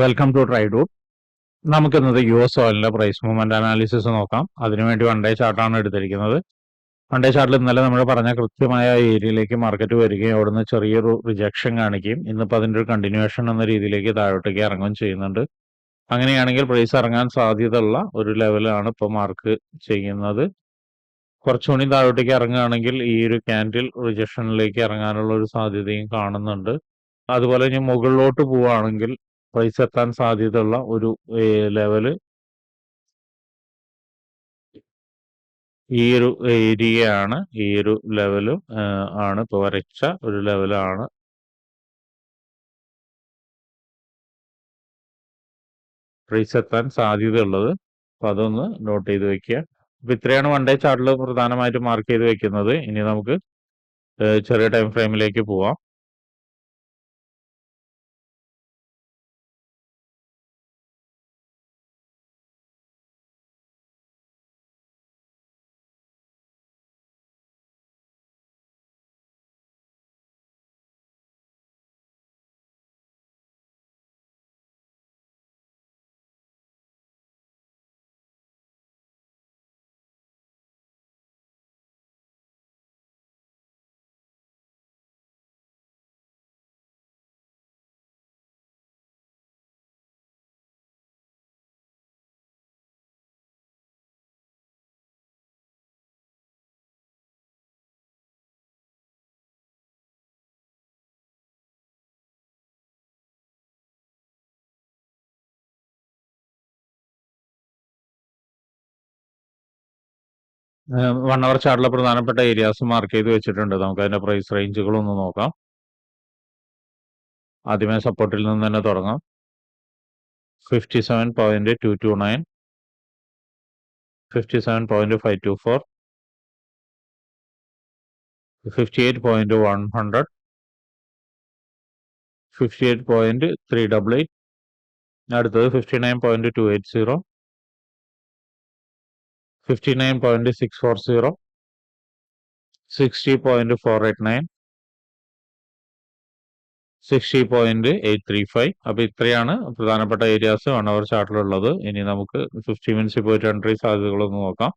Welcome to ട്രൈഡൂട്ട് നമുക്കിന്നത് U S ഓയിലിന്റെ പ്രൈസ് മൂവ്മെന്റ് അനാലിസിസ് നോക്കാം. അതിനുവേണ്ടി വൺ ഡേ ചാർട്ടാണ് എടുത്തിരിക്കുന്നത്. വൺ ഡേ ചാർട്ടിൽ ഇന്നലെ നമ്മൾ പറഞ്ഞ കൃത്യമായ ഏരിയയിലേക്ക് മാർക്കറ്റ് വരികയും അവിടുന്ന് ചെറിയൊരു റിജക്ഷൻ കാണിക്കുകയും ഇന്നിപ്പോൾ അതിന്റെ ഒരു കണ്ടിന്യൂവേഷൻ എന്ന രീതിയിലേക്ക് താഴോട്ടേക്ക് ഇറങ്ങുകയും ചെയ്യുന്നുണ്ട്. അങ്ങനെയാണെങ്കിൽ പ്രൈസ് ഇറങ്ങാൻ സാധ്യതയുള്ള ഒരു ലെവലാണ് ഇപ്പോൾ മാർക്ക് ചെയ്യുന്നത്. കുറച്ചുകൂടി താഴോട്ടേക്ക് ഇറങ്ങുകയാണെങ്കിൽ ഈ ഒരു ക്യാൻഡിൽ റിജക്ഷനിലേക്ക് ഇറങ്ങാനുള്ള ഒരു സാധ്യതയും കാണുന്നുണ്ട്. അതുപോലെ ഇനി മുകളിലോട്ട് പോവുകയാണെങ്കിൽ പ്രൈസ് എത്താൻ സാധ്യതയുള്ള ഒരു ലെവൽ ഈ ഒരു ആണ് ഈ ഒരു ലെവലും ആണ് ഇപ്പോൾ വരച്ച ഒരു ലെവലാണ്. പ്രൈസ് എത്താൻ സാധ്യതയുള്ളത്. അപ്പം അതൊന്ന് നോട്ട് ചെയ്ത് വെക്കുക. അപ്പം ഇത്രയാണ് വൺ ഡേ ചാർട്ടിൽ പ്രധാനമായിട്ടും മാർക്ക് ചെയ്ത് വെക്കുന്നത്. ഇനി നമുക്ക് ചെറിയ ടൈം ഫ്രെയിമിലേക്ക് പോവാം. വൺ അവർ ചാർട്ടിലെ പ്രധാനപ്പെട്ട ഏരിയാസ് മാർക്ക് ചെയ്ത് വെച്ചിട്ടുണ്ട്. നമുക്ക് അതിന്റെ പ്രൈസ് റേഞ്ചുകൾ ഒന്ന് നോക്കാം. ആദ്യമേ സപ്പോർട്ടിൽ നിന്ന് തന്നെ തുടങ്ങാം. Fifty seven point two two nine fifty seven point five two four fifty eight point one hundred fifty eight point three double eight അടുത്തത് fifty nine point two eight zero fifty nine point six four zero sixty point four eight nine sixty point eight three five അപ്പൊ ഇത്രയാണ് പ്രധാനപ്പെട്ട areas one hour ചാർട്ടിലുള്ളത് ഇനി നമുക്ക് fifty മിനിറ്റ്സിൽ പോയിട്ട് entry സാധ്യതകളൊന്ന് നോക്കാം.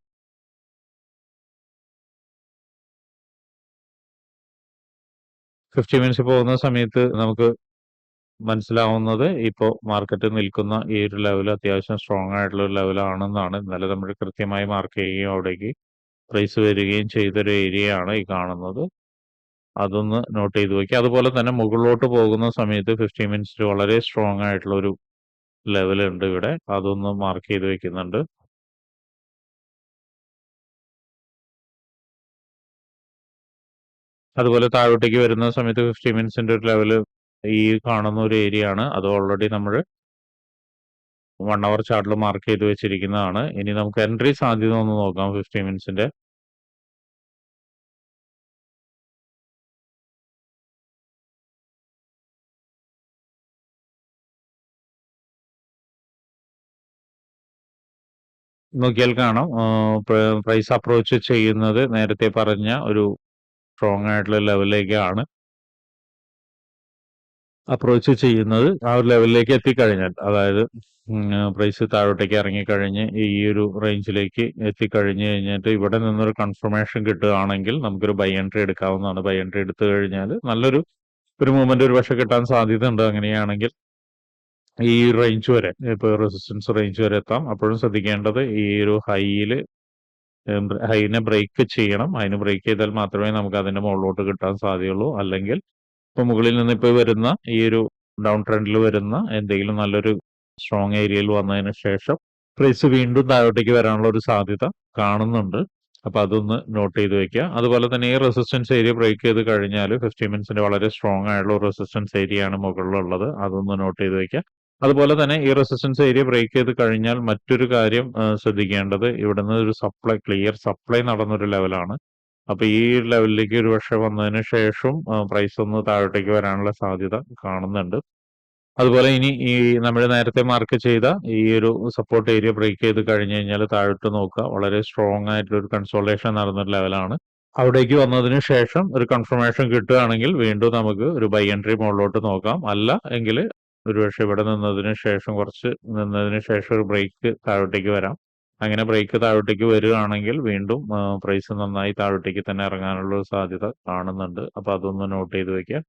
Fifty minutes പോകുന്ന സമയത്ത് നമുക്ക് മനസ്സിലാവുന്നത് ഇപ്പോൾ മാർക്കറ്റ് നിൽക്കുന്ന ഈ ഒരു ലെവൽ അത്യാവശ്യം സ്ട്രോങ് ആയിട്ടുള്ള ഒരു ലെവലാണെന്നാണ് ഇന്നലെ നമ്മൾ കൃത്യമായി മാർക്ക് ചെയ്യുകയും അവിടേക്ക് പ്രൈസ് വരികയും ചെയ്തൊരു ഏരിയയാണ് ഈ കാണുന്നത്. അതൊന്ന് നോട്ട് ചെയ്ത് വെക്കുക. അതുപോലെ തന്നെ മുകളിലോട്ട് പോകുന്ന സമയത്ത് ഫിഫ്റ്റി മിനിറ്റ്സിൽ വളരെ സ്ട്രോങ് ആയിട്ടുള്ള ഒരു ലെവൽ ഉണ്ട് ഇവിടെ. അതൊന്ന് മാർക്ക് ചെയ്ത് വെക്കുന്നുണ്ട്. അതുപോലെ താഴോട്ടേക്ക് വരുന്ന സമയത്ത് ഫിഫ്റ്റി മിനിറ്റ്സിന്റെ ഒരു ലെവൽ ഈ കാണുന്ന ഒരു ഏരിയ ആണ്. അത് ഓൾറെഡി നമ്മൾ വൺ അവർ ചാർട്ടിൽ മാർക്ക് ചെയ്ത് വെച്ചിരിക്കുന്നതാണ്. ഇനി നമുക്ക് എൻട്രി സാധ്യത ഒന്ന് നോക്കാം ഫിഫ്റ്റി മിനിറ്റ്സിന്റെ നോക്കിയാൽ കാണാം. പ്രൈസ് അപ്രോച്ച് ചെയ്യുന്നത് നേരത്തെ പറഞ്ഞ ഒരു സ്ട്രോങ് ആയിട്ടുള്ള ലെവലിലേക്കാണ് അപ്രോച്ച് ചെയ്യുന്നത് ആ ഒരു ലെവലിലേക്ക് എത്തിക്കഴിഞ്ഞാൽ അതായത് പ്രൈസ് താഴോട്ടേക്ക് ഇറങ്ങിക്കഴിഞ്ഞ് ഈ ഒരു റേഞ്ചിലേക്ക് എത്തിക്കഴിഞ്ഞ് കഴിഞ്ഞിട്ട് ഇവിടെ നിന്നൊരു കൺഫർമേഷൻ കിട്ടുകയാണെങ്കിൽ നമുക്കൊരു ബൈ എൻട്രി എടുക്കാവുന്നതാണ്. ബൈ എൻട്രി എടുത്തു കഴിഞ്ഞാൽ നല്ലൊരു ഒരു മൂവ്മെന്റ് ഒരു പക്ഷെ കിട്ടാൻ സാധ്യത ഉണ്ട് അങ്ങനെയാണെങ്കിൽ ഈ റേഞ്ച് വരെ ഇപ്പോൾ റെസിസ്റ്റൻസ് റേഞ്ച് വരെ എത്താം. അപ്പോഴും ശ്രദ്ധിക്കേണ്ടത് ഈ ഒരു ഹൈയിൽ ഹൈനെ ബ്രേക്ക് ചെയ്യണം. അതിന് ബ്രേക്ക് ചെയ്താൽ മാത്രമേ നമുക്ക് അതിന്റെ മുകളിലോട്ട് കിട്ടാൻ സാധ്യതയുള്ളൂ. അല്ലെങ്കിൽ ഇപ്പൊ മുകളിൽ നിന്ന് ഇപ്പോൾ വരുന്ന ഈ ഒരു ഡൗൺ ട്രെൻഡിൽ വരുന്ന എന്തെങ്കിലും നല്ലൊരു സ്ട്രോങ് ഏരിയയിൽ വന്നതിന് ശേഷം പ്രൈസ് വീണ്ടും താഴോട്ടേക്ക് വരാനുള്ള ഒരു സാധ്യത കാണുന്നുണ്ട്. അപ്പൊ അതൊന്ന് നോട്ട് ചെയ്ത് വെക്കുക. അതുപോലെ തന്നെ ഈ റെസിസ്റ്റൻസ് ഏരിയ ബ്രേക്ക് ചെയ്ത് കഴിഞ്ഞാൽ ഫിഫ്റ്റി മിനിറ്റ്സിന്റെ വളരെ സ്ട്രോങ് ആയിട്ടുള്ള റെസിസ്റ്റൻസ് ഏരിയ ആണ് മുകളിലുള്ളത്. അതൊന്ന് നോട്ട് ചെയ്ത് വെക്കുക. അതുപോലെ തന്നെ ഈ റെസിസ്റ്റൻസ് ഏരിയ ബ്രേക്ക് ചെയ്ത് കഴിഞ്ഞാൽ മറ്റൊരു കാര്യം ശ്രദ്ധിക്കേണ്ടത് ഇവിടുന്ന് ഒരു സപ്ലൈ ക്ലിയർ സപ്ലൈ നടന്നൊരു ലെവലാണ് അപ്പൊ ഈ ലെവലിലേക്ക് ഒരു പക്ഷെ വന്നതിന് ശേഷം പ്രൈസ് ഒന്ന് താഴോട്ടേക്ക് വരാനുള്ള സാധ്യത കാണുന്നുണ്ട്. അതുപോലെ ഇനി ഈ നമ്മൾ നേരത്തെ മാർക്ക് ചെയ്ത ഈ ഒരു സപ്പോർട്ട് ഏരിയ ബ്രേക്ക് ചെയ്ത് കഴിഞ്ഞു കഴിഞ്ഞാൽ താഴോട്ട് നോക്കുക. വളരെ സ്ട്രോങ് ആയിട്ടുള്ള ഒരു കൺസോൾട്ടേഷൻ നടന്നൊരു ലെവലാണ് അവിടേക്ക് വന്നതിന് ശേഷം ഒരു കൺഫർമേഷൻ കിട്ടുകയാണെങ്കിൽ വീണ്ടും നമുക്ക് ഒരു ബൈ എൻട്രി മുകളിലോട്ട് നോക്കാം. അല്ല എങ്കിൽ ഒരുപക്ഷെ ഇവിടെ നിന്നതിന് ശേഷം കുറച്ച് നിന്നതിന് ശേഷം ഒരു ബ്രേക്ക് താഴോട്ടേക്ക് വരാം. അങ്ങനെ ബ്രേക്ക് താഴോട്ടേക്ക് വരികയാണെങ്കിൽ വീണ്ടും പ്രൈസ് നന്നായി താഴോട്ടേക്ക് തന്നെ ഇറങ്ങാനുള്ള ഒരു സാധ്യത കാണുന്നുണ്ട്. അപ്പൊ അതൊന്ന് നോട്ട് ചെയ്ത് വെക്കുക.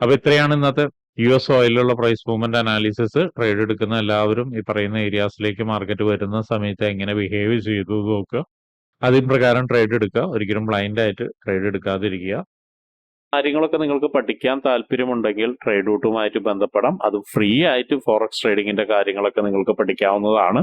അപ്പൊ ഇത്രയാണ് ഇന്നത്തെ യു എസ് ഓയിലുള്ള പ്രൈസ് മൂവ്മെന്റ് അനാലിസിസ് ട്രേഡ് എടുക്കുന്ന എല്ലാവരും ഈ പറയുന്ന ഏരിയാസിലേക്ക് മാർക്കറ്റ് വരുന്ന സമയത്ത് എങ്ങനെ ബിഹേവ് ചെയ്തു നോക്കുക. അതിൻ പ്രകാരം ട്രേഡ് എടുക്കുക. ഒരിക്കലും ബ്ലൈൻഡ് ആയിട്ട് ട്രേഡ് എടുക്കാതിരിക്കുക. കാര്യങ്ങളൊക്കെ നിങ്ങൾക്ക് പഠിക്കാൻ താല്പര്യമുണ്ടെങ്കിൽ ട്രേഡ് റൂട്ടുമായിട്ട് ബന്ധപ്പെടാം. അത് ഫ്രീ ആയിട്ട് ഫോറക്സ് ട്രേഡിങ്ങിന്റെ കാര്യങ്ങളൊക്കെ നിങ്ങൾക്ക് പഠിക്കാവുന്നതാണ്.